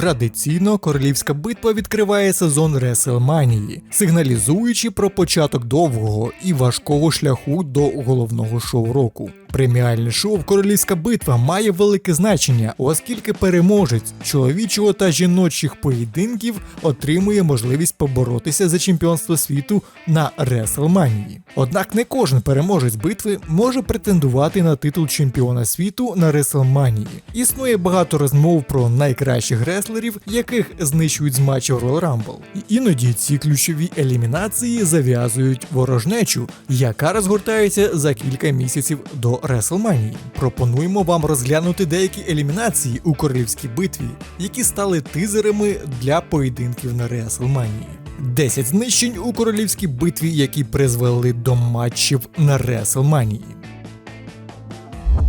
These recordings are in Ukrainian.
Традиційно королівська битва відкриває сезон Реселманії, сигналізуючи про початок довгого і важкого шляху до головного шоу року. Преміальне шоу Королівська битва має велике значення, оскільки переможець чоловічого та жіночих поєдинків отримує можливість поборотися за чемпіонство світу на Реселманії. Однак не кожен переможець битви може претендувати на титул чемпіона світу на Реселманії. Існує багато розмов про найкращих реслерів, яких знищують з матчів Royal Rumble. Іноді ці ключові елімінації зав'язують ворожнечу, яка розгортається за кілька місяців до Реслманії. Пропонуємо вам розглянути деякі елімінації у королівській битві, які стали тизерами для поєдинків на Реслманії. 10 знищень у королівській битві, які призвели до матчів на Реслманії.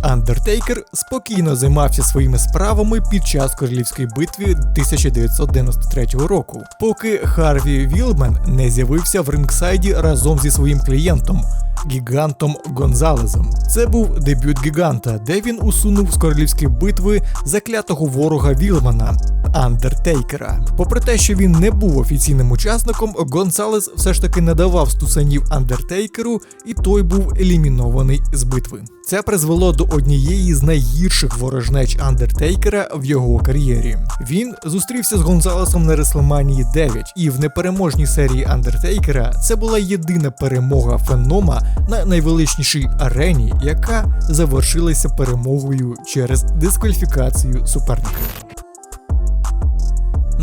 Андертейкер спокійно займався своїми справами під час королівської битви 1993 року, поки Харві Вілмен не з'явився в рингсайді разом зі своїм клієнтом. Гігантом Гонзалезом. Це був дебют гіганта, де він усунув з королівської битви заклятого ворога Вілмана Андертейкера. Попри те, що він не був офіційним учасником, Гонсалес все ж таки надавав стусанів Андертейкеру, і той був елімінований з битви. Це призвело до однієї з найгірших ворожнеч Андертейкера в його кар'єрі. Він зустрівся з Гонзалесом на Реслманії 9, і в непереможній серії Андертейкера це була єдина перемога Фенома на найвеличнішій арені, яка завершилася перемогою через дискваліфікацію суперника.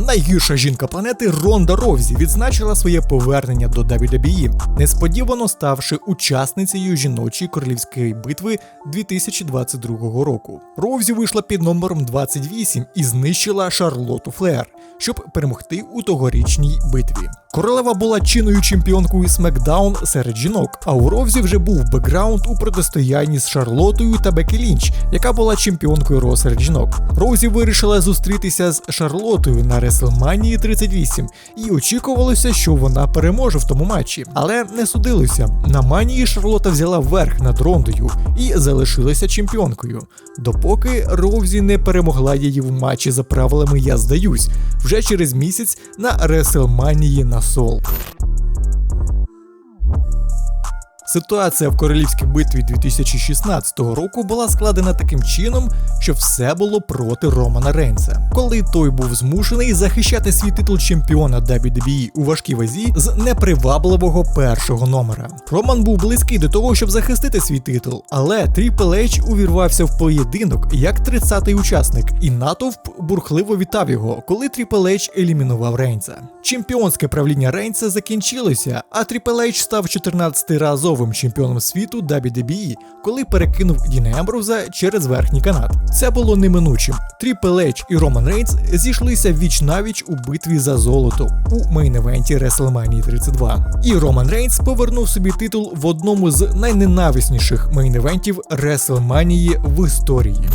Найгірша жінка планети Ронда Ровзі відзначила своє повернення до WWE, несподівано ставши учасницею жіночої королівської битви 2022 року. Ровзі вийшла під номером 28 і знищила Шарлоту Флер, щоб перемогти у тогорічній битві. Королева була чинною чемпіонкою SmackDown серед жінок, а у Ровзі вже був бекграунд у протистоянні з Шарлотою та Бекі Лінч, яка була чемпіонкою Ро серед жінок. Розі вирішила зустрітися з Шарлотою на WrestleMania 38 і очікувалося, що вона переможе в тому матчі, але не судилося. На манії Шарлота взяла верх над Рондою і залишилася чемпіонкою, допоки Роузі не перемогла її в матчі за правилами Я здаюсь вже через місяць на Реслманії на Сол. Ситуація в королівській битві 2016 року була складена таким чином, що все було проти Романа Рейнса, коли той був змушений захищати свій титул чемпіона WWE у важкій вазі з непривабливого першого номера. Роман був близький до того, щоб захистити свій титул, але Triple H увірвався в поєдинок як 30-й учасник, і натовп бурхливо вітав його, коли Triple H елімінував Рейнса. Чемпіонське правління Рейнса закінчилося, а Triple H став 14-й разовим чемпіоном світу WWE, коли перекинув Діна Ембруза через верхній канат. Це було неминучим. Тріпл Ейч і Роман Рейнс зійшлися віч навіч у битві за золото у мейн-евенті WrestleMania 32. І Роман Рейнс повернув собі титул в одному з найненависніших мейн-евентів WrestleMania в історії.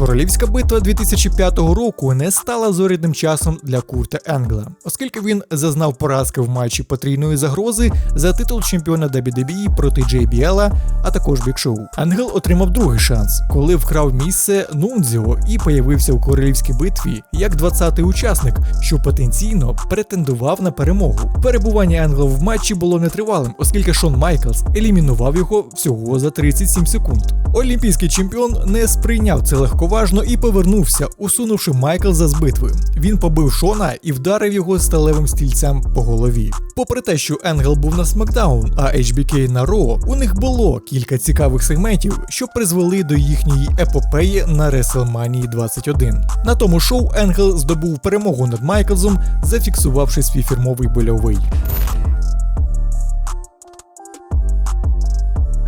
Королівська битва 2005 року не стала зорідним часом для Курта Енгла, оскільки він зазнав поразки в матчі потрійної загрози за титул чемпіона WWE проти JBL, а також Бік Шоу. Енгел отримав другий шанс, коли вкрав місце Нунзіо і появився у королівській битві як 20-й учасник, що потенційно претендував на перемогу. Перебування Енгла в матчі було нетривалим, оскільки Шон Майклс елімінував його всього за 37 секунд. Олімпійський чемпіон не сприйняв це легковажно і повернувся, усунувши Майклза з битви. Він побив Шона і вдарив його сталевим стільцем по голові. Попри те, що Енгел був на Смакдаун, а HBK на Ро, у них було кілька цікавих сегментів, що призвели до їхньої епопеї на WrestleMania 21. На тому шоу Енгел здобув перемогу над Майклзом, зафіксувавши свій фірмовий больовий.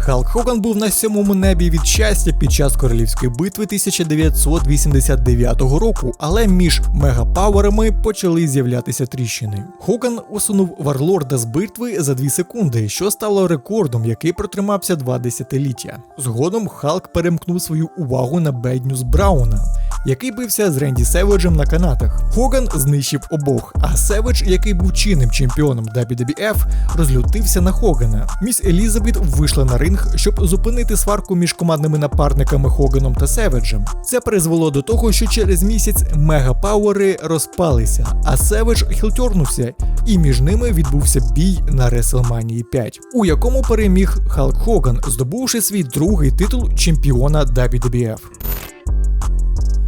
Халк Хоган був на сьомому небі від щастя під час королівської битви 1989 року, але між мегапауерами почали з'являтися тріщини. Хоган усунув варлорда з битви за 2 секунди, що стало рекордом, який протримався два десятиліття. Згодом Халк перемкнув свою увагу на бедню з Брауна який бився з Ренді Севеджем на канатах. Хоган знищив обох, а Севедж, який був чинним чемпіоном WWF, розлютився на Хогана. Міс Елізабет вийшла на ринг, щоб зупинити сварку між командними напарниками Хоганом та Севеджем. Це призвело до того, що через місяць мегапауери розпалися, а Севедж хілтьорнувся, і між ними відбувся бій на WrestleMania 5, у якому переміг Халк Хоган, здобувши свій другий титул чемпіона WWF.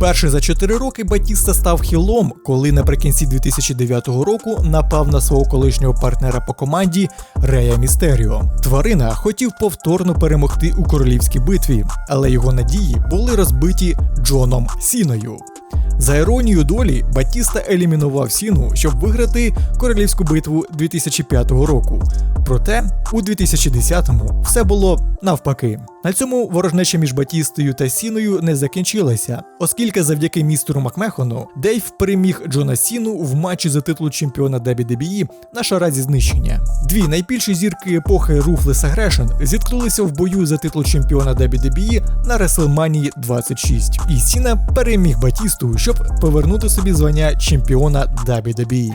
Перший за 4 роки Батіста став хілом, коли наприкінці 2009 року напав на свого колишнього партнера по команді Рея Містеріо. Тварина хотів повторно перемогти у королівській битві, але його надії були розбиті Джоном Сіною. За іронією долі, Батіста елімінував Сіну, щоб виграти королівську битву 2005 року. Проте у 2010-му все було навпаки. На цьому ворожнеча між Батістою та Сіною не закінчилася, оскільки завдяки містеру Макмехону Дейв переміг Джона Сіну в матчі за титул чемпіона WWE на шаразі знищення. Дві найбільші зірки епохи Ruthless Aggression зіткнулися в бою за титул чемпіона WWE на WrestleMania 26. І Сіна переміг Батісту, щоб повернути собі звання чемпіона WWE.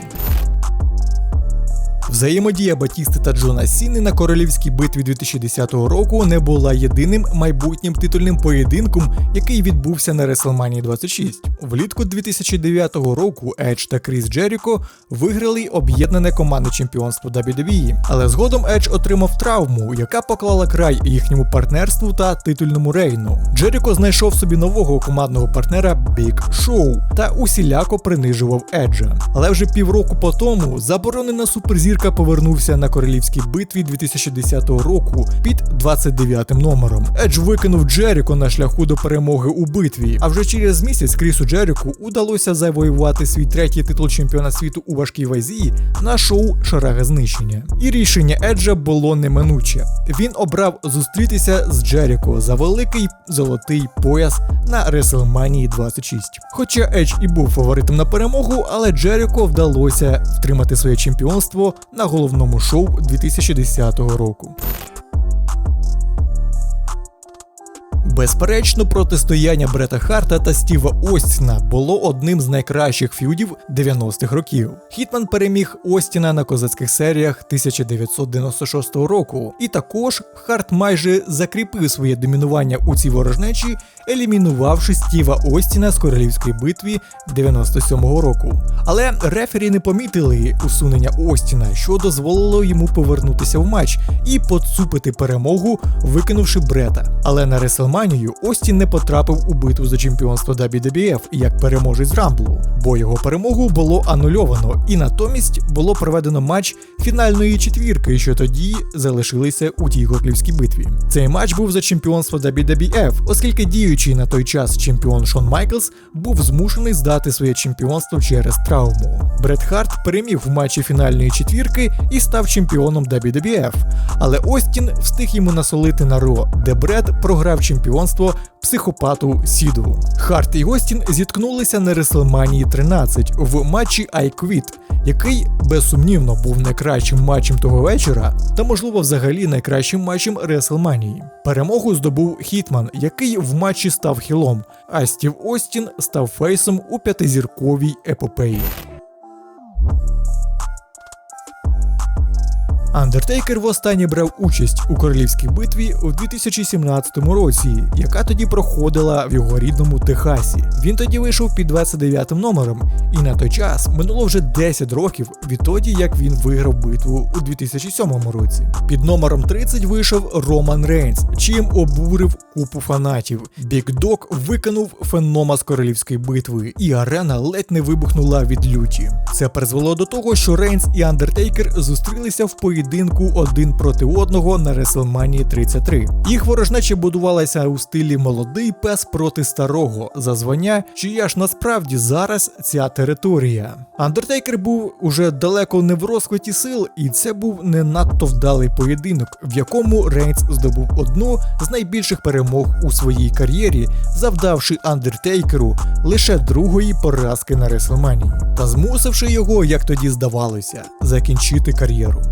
Взаємодія Батісти та Джона Сіни на королівській битві 2010 року не була єдиним майбутнім титульним поєдинком, який відбувся на WrestleMania 26. Влітку 2009 року Едж та Кріс Джеріко виграли об'єднане командне чемпіонство WWE, але згодом Едж отримав травму, яка поклала край їхньому партнерству та титульному рейну. Джеріко знайшов собі нового командного партнера Big Show та усіляко принижував Еджа. Але вже півроку по тому заборонена суперзірка повернувся на королівській битві 2010 року під 29 номером. Едж викинув Джеріко на шляху до перемоги у битві. А вже через місяць Крісу Джеріку удалося завоювати свій третій титул чемпіона світу у важкій вазі на шоу Шарага знищення. І рішення Еджа було неминуче. Він обрав зустрітися з Джеріко за великий золотий пояс на WrestleMania 26. Хоча Едж і був фаворитом на перемогу, але Джеріко вдалося втримати своє чемпіонство на головному шоу 2010 року. Безперечно, протистояння Брета Харта та Стіва Остіна було одним з найкращих фюдів 90-х років. Хітман переміг Остіна на козацьких серіях 1996 року, і також Харт майже закріпив своє домінування у цій ворожнечі, елімінувавши Стіва Остіна з королівської битві 97-го року. Але рефері не помітили усунення Остіна, що дозволило йому повернутися в матч і поцупити перемогу, викинувши Брета. Але на WrestleMania Остін не потрапив у битву за чемпіонство WWF як переможець Рамблу, бо його перемогу було анульовано, і натомість було проведено матч фінальної четвірки, що тоді залишилися у тій готлівській битві. Цей матч був за чемпіонство WWF, оскільки діючий на той час чемпіон Шон Майклс був змушений здати своє чемпіонство через травму. Бред Харт переміг в матчі фінальної четвірки і став чемпіоном WWF, але Остін встиг йому насолити на Ро, де Бред програв чемпіонство психопату Сіду. Харт і Остін зіткнулися на WrestleMania 13 в матчі I Quit, який безсумнівно був найкращим матчем того вечора, та можливо взагалі найкращим матчем WrestleMania. Перемогу здобув Хітман, який в матчі став хілом, а Стів Остін став фейсом у п'ятизірковій епопеї. Андертейкер востаннє брав участь у королівській битві у 2017 році, яка тоді проходила в його рідному Техасі. Він тоді вийшов під 29 номером, і на той час минуло вже 10 років відтоді, як він виграв битву у 2007 році. Під номером 30 вийшов Роман Рейнс, чим обурив купу фанатів. Бік Док викинув фенома з королівської битви, і арена ледь не вибухнула від люті. Це призвело до того, що Рейнс і Андертейкер зустрілися в поєдинку один проти одного на WrestleMania 33. Їх ворожнеча будувалася у стилі молодий пес проти старого за звання, чия ж насправді зараз ця територія. Андертейкер був уже далеко не в розквіті сил, і це був не надто вдалий поєдинок, в якому Рейнс здобув одну з найбільших перемог у своїй кар'єрі, завдавши Андертейкеру лише другої поразки на WrestleMania, та змусивши його, як тоді здавалося, закінчити кар'єру.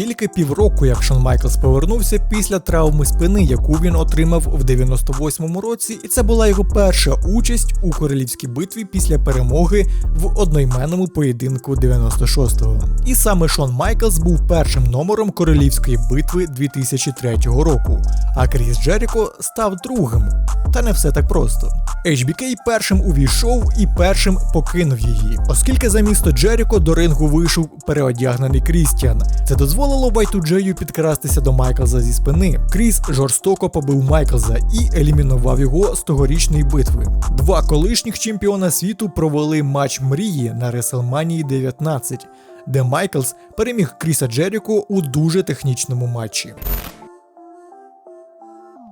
Тільки півроку, як Шон Майклс повернувся після травми спини, яку він отримав в 98-му році, і це була його перша участь у королівській битві після перемоги в одноіменному поєдинку 96-го. І саме Шон Майклс був першим номером королівської битви 2003 року, а Кріс Джеріко став другим. Та не все так просто. HBK першим увійшов і першим покинув її, оскільки за місто Джеріко до рингу вийшов переодягнений Крістіан. Це дозволило Вайту-Джею підкрастися до Майклза зі спини. Кріс жорстоко побив Майклза і елімінував його з тогорічної битви. Два колишніх чемпіона світу провели матч мрії на Реселманії 19, де Майклз переміг Кріса Джеріко у дуже технічному матчі.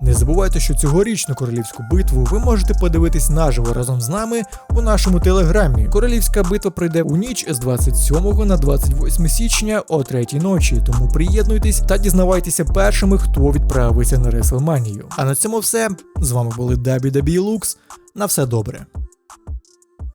Не забувайте, що цьогорічну королівську битву ви можете подивитись наживо разом з нами у нашому телеграмі. Королівська битва пройде у ніч з 27 на 28 січня о 3 ночі. Тому приєднуйтесь та дізнавайтеся першими, хто відправиться на Реслманію. А на цьому все. З вами були Дабі Дабі Лукс. На все добре.